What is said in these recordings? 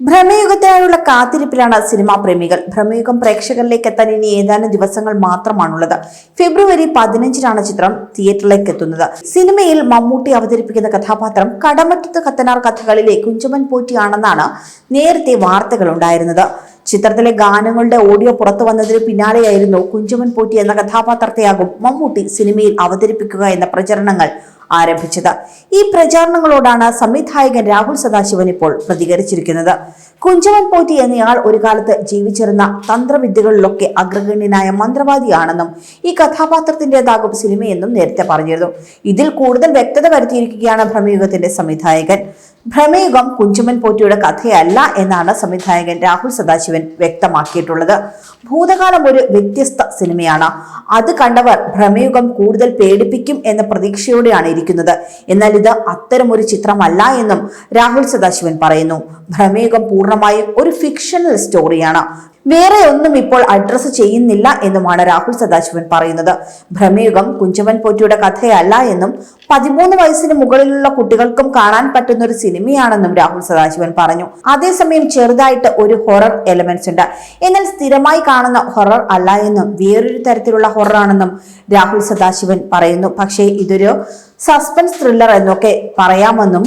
ഭ്രമയുഗത്തിനായുള്ള കാത്തിരിപ്പിലാണ് cinema പ്രേമികൾ. ഭ്രമയുഗം പ്രേക്ഷകരിലേക്ക് എത്താൻ ഇനി ഏതാനും ദിവസങ്ങൾ മാത്രമാണുള്ളത്. ഫെബ്രുവരി പതിനഞ്ചിനാണ് ചിത്രം തിയേറ്ററിലേക്ക് എത്തുന്നത്. സിനിമയിൽ മമ്മൂട്ടി അവതരിപ്പിക്കുന്ന കഥാപാത്രം കടമറ്റത്ത് കത്തനാർ കഥകളിലെ കുഞ്ചമൻ പോറ്റിയാണെന്നാണ് നേരത്തെ വാർത്തകൾ ഉണ്ടായിരുന്നത്. ചിത്രത്തിലെ ഗാനങ്ങളുടെ ഓഡിയോ പുറത്തു വന്നതിന് പിന്നാലെയായിരുന്നു കുഞ്ചമൻ പോറ്റി എന്ന കഥാപാത്രത്തെയാകും മമ്മൂട്ടി സിനിമയിൽ അവതരിപ്പിക്കുക എന്ന പ്രചരണങ്ങൾ ആരംഭിച്ചത്. ഈ പ്രചാരണങ്ങളോടാണ് സംവിധായകൻ രാഹുൽ സദാശിവൻ ഇപ്പോൾ പ്രതികരിച്ചിരിക്കുന്നത്. കുഞ്ചവൻ പോറ്റി എന്നയാൾ ഒരു കാലത്ത് ജീവിച്ചിരുന്ന തന്ത്രവിദ്യകളിലൊക്കെ അഗ്രഗണ്യനായ മന്ത്രവാദിയാണെന്നും ഈ കഥാപാത്രത്തിന്റെതാകും സിനിമയെന്നും നേരത്തെ പറഞ്ഞിരുന്നു. ഇതിൽ കൂടുതൽ വ്യക്തത വരുത്തിയിരിക്കുകയാണ് ഭ്രമയുഗത്തിന്റെ സംവിധായകൻ. ഭ്രമയുഗം കുഞ്ചുമൻ പോറ്റിയുടെ കഥയല്ല എന്നാണ് സംവിധായകൻ രാഹുൽ സദാശിവൻ വ്യക്തമാക്കിയിട്ടുള്ളത്. ഭൂതകാലം ഒരു വ്യത്യസ്ത സിനിമയാണ്. അത് കണ്ടവർ ഭ്രമയുഗം കൂടുതൽ പേടിപ്പിക്കും എന്ന പ്രതീക്ഷയോടെയാണ് ഇരിക്കുന്നത്. എന്നാൽ ഇത് അത്തരമൊരു ചിത്രമല്ല എന്നും രാഹുൽ സദാശിവൻ പറയുന്നു. ഭ്രമയുഗം പൂർണമായും ഒരു ഫിക്ഷണൽ സ്റ്റോറിയാണ് വേറെ ഒന്നും ഇപ്പോൾ അഡ്രസ്സ് ചെയ്യുന്നില്ല എന്നുമാണ് രാഹുൽ സദാശിവൻ പറയുന്നത്. ഭ്രമയുഗം കുഞ്ചവൻ പോറ്റിയുടെ കഥയല്ല എന്നും പതിമൂന്ന് വയസ്സിന് മുകളിലുള്ള കുട്ടികൾക്കും കാണാൻ പറ്റുന്ന ഒരു സിനിമയാണെന്നും രാഹുൽ സദാശിവൻ പറഞ്ഞു. അതേസമയം ചെറുതായിട്ട് ഒരു ഹൊറർ എലമെന്റ്സ് ഉണ്ട്. എന്നാൽ സ്ഥിരമായി കാണുന്ന ഹൊറർ അല്ല എന്നും വേറൊരു തരത്തിലുള്ള ഹൊററാണെന്നും രാഹുൽ സദാശിവൻ പറയുന്നു. പക്ഷേ ഇതൊരു സസ്പെൻസ് ത്രില്ലർ എന്നൊക്കെ പറയാമെന്നും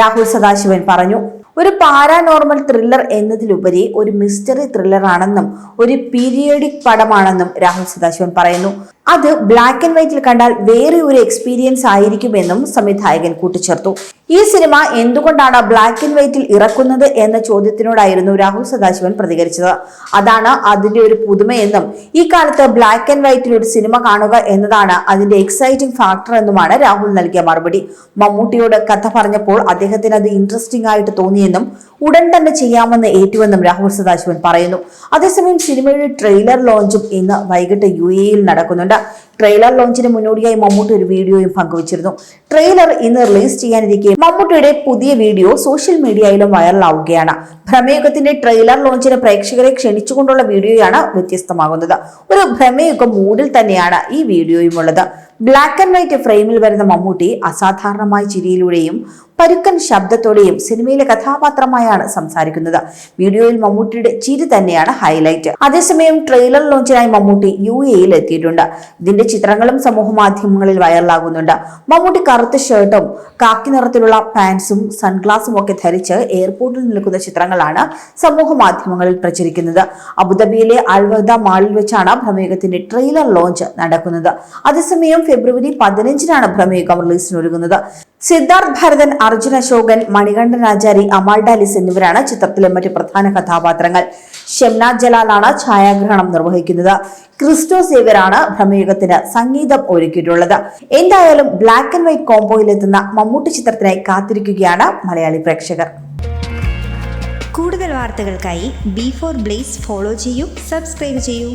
രാഹുൽ സദാശിവൻ പറഞ്ഞു. ഒരു പാരാനോർമൽ ത്രില്ലർ എന്നതിലുപരി ഒരു മിസ്റ്ററി ത്രില്ലർ ആണെന്നും ഒരു പീരിയോഡിക് പടമാണെന്നും രാഹുൽ സദാശിവൻ പറയുന്നു. അത് ബ്ലാക്ക് ആൻഡ് വൈറ്റിൽ കണ്ടാൽ വേറെ ഒരു എക്സ്പീരിയൻസ് ആയിരിക്കുമെന്നും സംവിധായകൻ കൂട്ടിച്ചേർത്തു. ഈ സിനിമ എന്തുകൊണ്ടാണ് ബ്ലാക്ക് ആൻഡ് വൈറ്റിൽ ഇറക്കുന്നത് എന്ന ചോദ്യത്തിനോടായിരുന്നു രാഹുൽ സദാശിവൻ പ്രതികരിച്ചത്. അതാണ് അതിന്റെ ഒരു പുതുമയെന്നും ഈ കാലത്ത് ബ്ലാക്ക് ആൻഡ് വൈറ്റിൽ ഒരു സിനിമ കാണുക എന്നതാണ് അതിന്റെ എക്സൈറ്റിംഗ് ഫാക്ടർ എന്നുമാണ് രാഹുൽ നൽകിയ മറുപടി. മമ്മൂട്ടിയോട് കഥ പറഞ്ഞപ്പോൾ അദ്ദേഹത്തിന് അത് ഇൻട്രസ്റ്റിംഗ് ആയിട്ട് തോന്നിയെന്നും ഉടൻ തന്നെ ചെയ്യാമെന്ന് ഏറ്റുവെന്നും രാഹുൽ സദാശിവൻ പറയുന്നു. അതേസമയം സിനിമയുടെ ട്രെയിലർ ലോഞ്ചും ഇന്ന് വൈകിട്ട് യു എയിൽ നടക്കുന്നുണ്ട്. ട്രെയിലർ ലോഞ്ചിന് മുന്നോടിയായി മമ്മൂട്ടി ഒരു വീഡിയോയും പങ്കുവച്ചിരുന്നു. ട്രെയിലർ ഇന്ന് റിലീസ് ചെയ്യാനിരിക്കെ മമ്മൂട്ടിയുടെ പുതിയ വീഡിയോ സോഷ്യൽ മീഡിയയിലും വൈറലാവുകയാണ്. ഭ്രമയുഗത്തിന്റെ ട്രെയിലർ ലോഞ്ചിന് പ്രേക്ഷകരെ ക്ഷണിച്ചുകൊണ്ടുള്ള വീഡിയോയാണ് വ്യത്യസ്തമാകുന്നത്. ഒരു ഭ്രമയുഗ മൂഡിൽ തന്നെയാണ് ഈ വീഡിയോയും ഉള്ളത് ബ്ലാക്ക് ആൻഡ് വൈറ്റ് ഫ്രെയിമിൽ വരുന്ന മമ്മൂട്ടി അസാധാരണമായ ചിരിയിലൂടെയും പരുക്കൻ ശബ്ദത്തോടെയും സിനിമയിലെ കഥാപാത്രമായാണ് സംസാരിക്കുന്നത്. വീഡിയോയിൽ മമ്മൂട്ടിയുടെ ചിരി തന്നെയാണ് ഹൈലൈറ്റ് അതേസമയം ട്രെയിലർ ലോഞ്ചിനായി മമ്മൂട്ടി യു എയിൽ എത്തിയിട്ടുണ്ട്. ഇതിന്റെ ചിത്രങ്ങളും സമൂഹ മാധ്യമങ്ങളിൽ വൈറലാകുന്നുണ്ട് മമ്മൂട്ടി കറുത്ത ഷർട്ടും കാക്കി നിറത്തിലുള്ള പാൻസും സൺഗ്ലാസും ഒക്കെ ധരിച്ച് എയർപോർട്ടിൽ നിൽക്കുന്ന ചിത്രങ്ങളാണ് സമൂഹ മാധ്യമങ്ങളിൽ പ്രചരിക്കുന്നത്. അബുദാബിയിലെ അൽവദ മാളിൽ വെച്ചാണ് പ്രമേഹത്തിന്റെ ട്രെയിലർ ലോഞ്ച് നടക്കുന്നത്. അതേസമയം ഫെബ്രുവരി പതിനഞ്ചിനാണ് പ്രമേയകം റിലീസിനൊരുങ്ങുന്നത്. സിദ്ധാർത്ഥ് ഭരതൻ അർജുൻ അശോകൻ മണികണ്ഠൻ ആചാരി അമാൾ ഡാലിസ് എന്നിവരാണ് ചിത്രത്തിലെ മറ്റ് പ്രധാന കഥാപാത്രങ്ങൾ. ഷംനാ ജലാലാണ് ഛായാഗ്രഹണം നിർവഹിക്കുന്നത്. ക്രിസ്റ്റോ സേവ്യറാണ് ഭ്രമയുഗത്തിന് സംഗീതം ഒരുക്കിയിട്ടുള്ളത്. എന്തായാലും ബ്ലാക്ക് ആൻഡ് വൈറ്റ് കോംബോയിലെത്തുന്ന മമ്മൂട്ടി ചിത്രത്തിനായി കാത്തിരിക്കുകയാണ് മലയാളി പ്രേക്ഷകർ. കൂടുതൽ വാർത്തകൾക്കായി ബി ഫോർ ബ്ലേസ് ഫോളോ ചെയ്യൂ സബ്സ്ക്രൈബ് ചെയ്യൂ.